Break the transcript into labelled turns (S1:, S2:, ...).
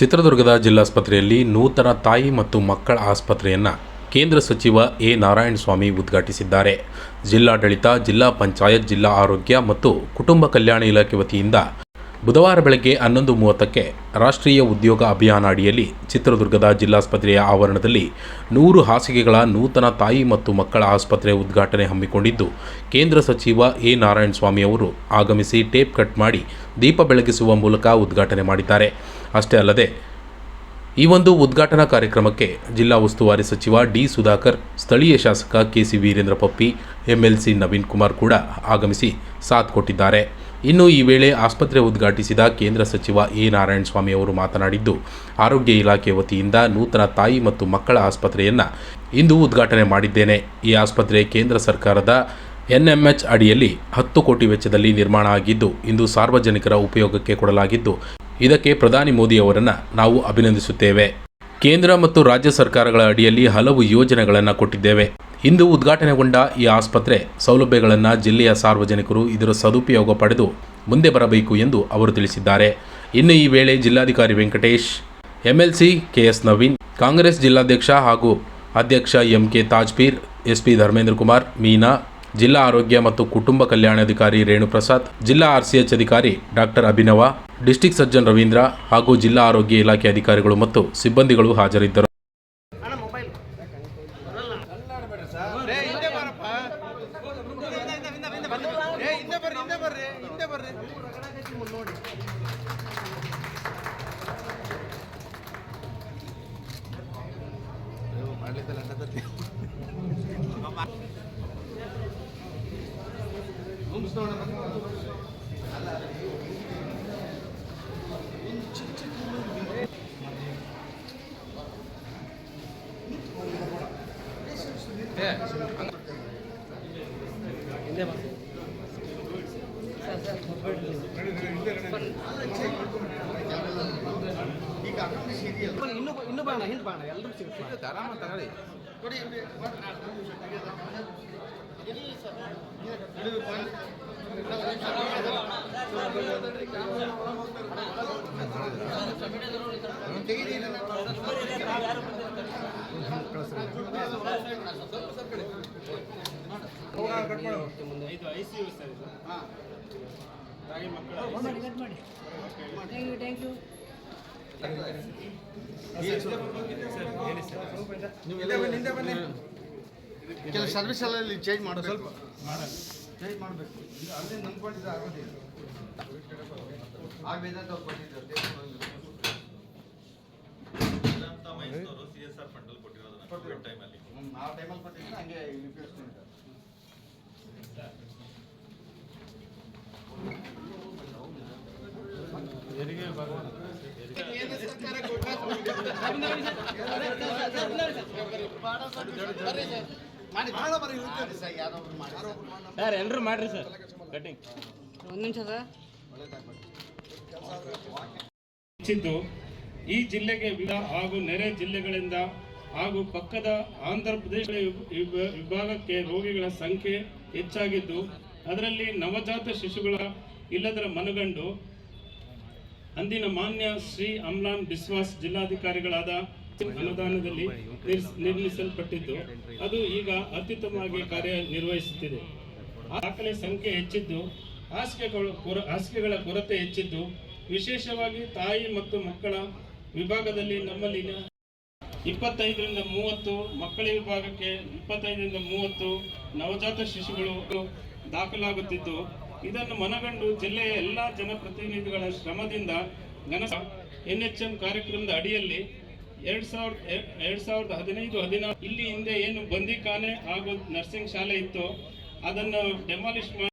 S1: ಚಿತ್ರದುರ್ಗದ ಜಿಲ್ಲಾಸ್ಪತ್ರೆಯಲ್ಲಿ ನೂತನ ತಾಯಿ ಮತ್ತು ಮಕ್ಕಳ ಆಸ್ಪತ್ರೆಯನ್ನು ಕೇಂದ್ರ ಸಚಿವ ಎ. ನಾರಾಯಣಸ್ವಾಮಿ ಉದ್ಘಾಟಿಸಿದ್ದಾರೆ. ಜಿಲ್ಲಾಡಳಿತ, ಜಿಲ್ಲಾ ಪಂಚಾಯತ್, ಜಿಲ್ಲಾ ಆರೋಗ್ಯ ಮತ್ತು ಕುಟುಂಬ ಕಲ್ಯಾಣ ಇಲಾಖೆ ವತಿಯಿಂದ ಬುಧವಾರ ಬೆಳಗ್ಗೆ ಹನ್ನೊಂದು ಮೂವತ್ತಕ್ಕೆ ರಾಷ್ಟ್ರೀಯ ಉದ್ಯೋಗ ಅಭಿಯಾನ ಅಡಿಯಲ್ಲಿ ಚಿತ್ರದುರ್ಗದ ಜಿಲ್ಲಾಸ್ಪತ್ರೆಯ ಆವರಣದಲ್ಲಿ ನೂರು ಹಾಸಿಗೆಗಳ ನೂತನ ತಾಯಿ ಮತ್ತು ಮಕ್ಕಳ ಆಸ್ಪತ್ರೆ ಉದ್ಘಾಟನೆ ಹಮ್ಮಿಕೊಂಡಿದ್ದು, ಕೇಂದ್ರ ಸಚಿವ ಎ. ನಾರಾಯಣಸ್ವಾಮಿ ಅವರು ಆಗಮಿಸಿ ಟೇಪ್ ಕಟ್ ಮಾಡಿ ದೀಪ ಬೆಳಗಿಸುವ ಮೂಲಕ ಉದ್ಘಾಟನೆ ಮಾಡಿದ್ದಾರೆ. ಅಷ್ಟೇ ಅಲ್ಲದೆ, ಈ ಒಂದು ಉದ್ಘಾಟನಾ ಕಾರ್ಯಕ್ರಮಕ್ಕೆ ಜಿಲ್ಲಾ ಉಸ್ತುವಾರಿ ಸಚಿವ ಡಿ ಸುಧಾಕರ್, ಸ್ಥಳೀಯ ಶಾಸಕ K C Veerendra Pappi, MLC Naveen Kumar ಕೂಡ ಆಗಮಿಸಿ ಸಾಥ್ ಕೊಟ್ಟಿದ್ದಾರೆ. ಇನ್ನು ಈ ವೇಳೆ ಆಸ್ಪತ್ರೆ ಉದ್ಘಾಟಿಸಿದ ಕೇಂದ್ರ ಸಚಿವ ಎ ನಾರಾಯಣಸ್ವಾಮಿ ಅವರು ಮಾತನಾಡಿದ್ದು, ಆರೋಗ್ಯ ಇಲಾಖೆ ವತಿಯಿಂದ ನೂತನ ತಾಯಿ ಮತ್ತು ಮಕ್ಕಳ ಆಸ್ಪತ್ರೆಯನ್ನು ಇಂದು ಉದ್ಘಾಟನೆ ಮಾಡಿದ್ದೇನೆ. ಈ ಆಸ್ಪತ್ರೆ ಕೇಂದ್ರ ಸರ್ಕಾರದ ಎನ್ಎಂಎಚ್ ಅಡಿಯಲ್ಲಿ ಹತ್ತು ಕೋಟಿ ವೆಚ್ಚದಲ್ಲಿ ನಿರ್ಮಾಣ ಆಗಿದ್ದು, ಇಂದು ಸಾರ್ವಜನಿಕರ ಉಪಯೋಗಕ್ಕೆ ಕೊಡಲಾಗಿದ್ದು ಇದಕ್ಕೆ ಪ್ರಧಾನಿ ಮೋದಿ ಅವರನ್ನು ನಾವು ಅಭಿನಂದಿಸುತ್ತೇವೆ. ಕೇಂದ್ರ ಮತ್ತು ರಾಜ್ಯ ಸರ್ಕಾರಗಳ ಅಡಿಯಲ್ಲಿ ಹಲವು ಯೋಜನೆಗಳನ್ನು ಕೊಟ್ಟಿದ್ದೇವೆ. ಇಂದು ಉದ್ಘಾಟನೆಗೊಂಡ ಈ ಆಸ್ಪತ್ರೆ ಸೌಲಭ್ಯಗಳನ್ನು ಜಿಲ್ಲೆಯ ಸಾರ್ವಜನಿಕರು ಇದರ ಸದುಪಯೋಗ ಪಡೆದು ಮುಂದೆ ಬರಬೇಕು ಎಂದು ಅವರು ತಿಳಿಸಿದ್ದಾರೆ. ಇನ್ನು ಈ ವೇಳೆ ಜಿಲ್ಲಾಧಿಕಾರಿ ವೆಂಕಟೇಶ್, ಎಂಎಲ್ಸಿ ಕೆಎಸ್ ನವೀನ್, ಕಾಂಗ್ರೆಸ್ ಜಿಲ್ಲಾಧ್ಯಕ್ಷ ಹಾಗೂ ಅಧ್ಯಕ್ಷ ಎಂಕೆ ತಾಜ್ಪೀರ್, ಎಸ್ಪಿ ಧರ್ಮೇಂದ್ರ ಕುಮಾರ್, ಮೀನಾ ಜಿಲ್ಲಾ ಆರೋಗ್ಯ ಮತ್ತು ಕುಟುಂಬ ಕಲ್ಯಾಣಾಧಿಕಾರಿ ರೇಣುಪ್ರಸಾದ್ ಜಿಲ್ಲಾ ಆರ್ಸಿಎಚ್ ಅಧಿಕಾರಿ doctor Abhinav district surgeon Ravindra ಹಾಗೂ ಜಿಲ್ಲಾ ಆರೋಗ್ಯ ಇಲಾಖೆ ಅಧಿಕಾರಿಗಳು ಮತ್ತು ಸಿಬ್ಬಂದಿಗಳು ಹಾಜರಿದ್ದರು.
S2: ರೇ ಹಿಂದೆ ಬಾರಪ್ಪ ರೇ ಹಿಂದೆ ಬರ್ರಿ ಹಿಂದೆ ಬರ್ರಿ ಹಿಂದೆ ಬರ್ರಿ ನೋಡಿ ಮಾಡ್ಲಿದ್ದಲ್ಲ ಯು ಆರಾಮ ತಗೊಳ್ಳಿ
S3: ಕೆಲವು ಸರ್ವಿಸ್ ಎಲ್ಲ ಇಲ್ಲಿ ಚೇಂಜ್ ಮಾಡೋ ಸ್ವಲ್ಪ ಚೇಂಜ್ ಮಾಡಬೇಕು ಅಲ್ಲಿ ನಂಬ್ಕೊಂಡಿದ್ದ ಆಗೋದಿಲ್ಲ ಅವ್ರು ಸಿ ಎಸ್ ಆರ್ ಫಂಡಲ್ಲಿ ಕೊಟ್ಟಿರೋದು ಟೈಮಲ್ಲಿ ಸರ್ ಯಾರೊಬ್ರು ಮಾಡಿ
S2: ಸರ್ ಎಲ್ಲರೂ ಮಾಡ್ರಿ ಸರ್. ಕಟಿಂಗ್.
S4: ಒಂದು ನಿಮಿಷ ಸರ್.
S5: ಹೆಚ್ಚಿದ್ದು ಈ ಜಿಲ್ಲೆಗೆ ವಿಧ ಹಾಗೂ ನೆರೆ ಜಿಲ್ಲೆಗಳಿಂದ ಹಾಗೂ ಪಕ್ಕದ ಆಂಧ್ರ ಪ್ರದೇಶ ವಿಭ- ವಿಭಾಗಕ್ಕೆ ರೋಗಿಗಳ ಸಂಖ್ಯೆ ಹೆಚ್ಚಾಗಿದ್ದು ಅದರಲ್ಲಿ ನವಜಾತ ಶಿಶುಗಳ ಇಲ್ಲದರ ಮನಗಂಡು ಅಂದಿನ ಮಾನ್ಯ ಶ್ರೀ ಅಮ್ಲಾನ್ ಬಿಸ್ವಾಸ್ ಜಿಲ್ಲಾಧಿಕಾರಿಗಳಾದ ಅನುದಾನದಲ್ಲಿ ನಿರ್ಮಿಸಲ್ಪಟ್ಟಿದ್ದು, ಅದು ಈಗ ಅತ್ಯುತ್ತಮವಾಗಿ ಕಾರ್ಯನಿರ್ವಹಿಸುತ್ತಿದೆ. ದಾಖಲೆ ಸಂಖ್ಯೆ ಹೆಚ್ಚಿದ್ದು ಹಾಸಿಗೆಗಳು ಹಾಸಿಗೆಗಳ ಕೊರತೆ ಹೆಚ್ಚಿದ್ದು, ವಿಶೇಷವಾಗಿ ತಾಯಿ ಮತ್ತು ಮಕ್ಕಳ ವಿಭಾಗದಲ್ಲಿ ನಮ್ಮಲ್ಲಿ ಇಪ್ಪತ್ತೈದರಿಂದ ಮೂವತ್ತು, ಮಕ್ಕಳ ವಿಭಾಗಕ್ಕೆ ಇಪ್ಪತ್ತೈದರಿಂದ ಮೂವತ್ತು ನವಜಾತ ಶಿಶುಗಳು ದಾಖಲಾಗುತ್ತಿದ್ದು ಇದನ್ನು ಮನಗಂಡು ಜಿಲ್ಲೆಯ ಎಲ್ಲ ಜನಪ್ರತಿನಿಧಿಗಳ ಶ್ರಮದಿಂದ ಘನ ಎನ್ ಎಚ್ ಎಂ ಕಾರ್ಯಕ್ರಮದ ಅಡಿಯಲ್ಲಿ ಎರಡ್ ಸಾವಿರದ ಎರಡ್ ಸಾವಿರದ ಹದಿನೈದು, ಹದಿನಾರು, ಇಲ್ಲಿ ಹಿಂದೆ ಏನು ಬಂದಿಖಾನೆ ಹಾಗೂ ನರ್ಸಿಂಗ್ ಶಾಲೆ ಇತ್ತು ಅದನ್ನು ಡೆಮಾಲಿಷ್ ಮಾಡಿ